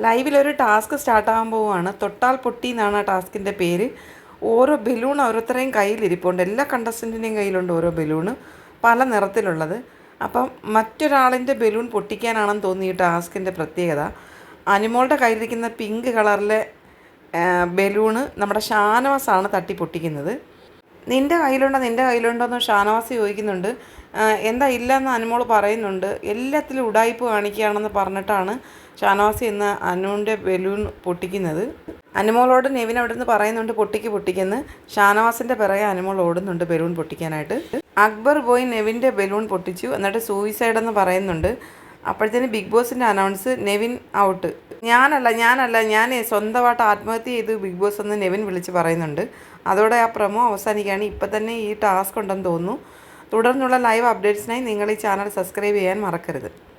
ലൈവിലൊരു task സ്റ്റാർട്ടാകാൻ പോവുകയാണ്. തൊട്ടാൽ പൊട്ടി എന്നാണ് ആ ടാസ്കിന്റെ പേര്. ഓരോ ബലൂൺ ഓരോരുത്തരെയും കയ്യിലിരിപ്പുണ്ട്. എല്ലാ കണ്ടസ്റ്റന്റിന്റെയും കയ്യിലുണ്ട് ഓരോ ബലൂണ് പല നിറത്തിലുള്ളത്. അപ്പം മറ്റൊരാളിന്റെ ബലൂൺ പൊട്ടിക്കാനാണെന്ന് തോന്നി ഈ ടാസ്കിന്റെ പ്രത്യേകത അനിമോളുടെ കയ്യിലിരിക്കുന്ന പിങ്ക് കളറിലെ ബലൂണ് നമ്മുടെ ഷാനവാസാണ് തട്ടി പൊട്ടിക്കുന്നത്. നിന്റെ കയ്യിലുണ്ടോ നിന്റെ കയ്യിലുണ്ടോ എന്ന് ഷാനവാസ് ചോദിക്കുന്നുണ്ട്. എന്താ ഇല്ല എന്ന് അനുമോൾ പറയുന്നുണ്ട്. എല്ലാത്തിലും ഉടായ്പ് കാണിക്കുകയാണെന്ന് പറഞ്ഞിട്ടാണ് ഷാനവാസി ഇന്ന് അനുവിന്റെ ബലൂൺ പൊട്ടിക്കുന്നത്. അനുമോളോട് നെവിൻ അവിടെ നിന്ന് പറയുന്നുണ്ട് പൊട്ടിക്ക് പൊട്ടിക്കെന്ന്. ഷാനവാസിന്റെ പിറകെ അനുമോൾ ഓടുന്നുണ്ട് ബലൂൺ പൊട്ടിക്കാനായിട്ട്. അക്ബർ പോയി നെവിന്റെ ബലൂൺ പൊട്ടിച്ചു. എന്നിട്ട് സൂയിസൈഡ് എന്ന് പറയുന്നുണ്ട്. അപ്പോഴത്തേന് ബിഗ് ബോസിന്റെ അനൗൺസ് നെവിൻ ഔട്ട് ഞാനല്ല ഞാനല്ല ഞാൻ സ്വന്തമായിട്ട് ആത്മഹത്യ ചെയ്ത് ബിഗ് ബോസ് എന്ന് നെവിൻ വിളിച്ച് പറയുന്നുണ്ട്. അതോടെ ആ പ്രമോ അവസാനിക്കുകയാണ്. ഇപ്പം തന്നെ ഈ ടാസ്ക് ഉണ്ടെന്ന് തോന്നുന്നു. തുടർന്നുള്ള ലൈവ് അപ്ഡേറ്റ്സിനായി നിങ്ങൾ ഈ ചാനൽ സബ്സ്ക്രൈബ് ചെയ്യാൻ മറക്കരുത്.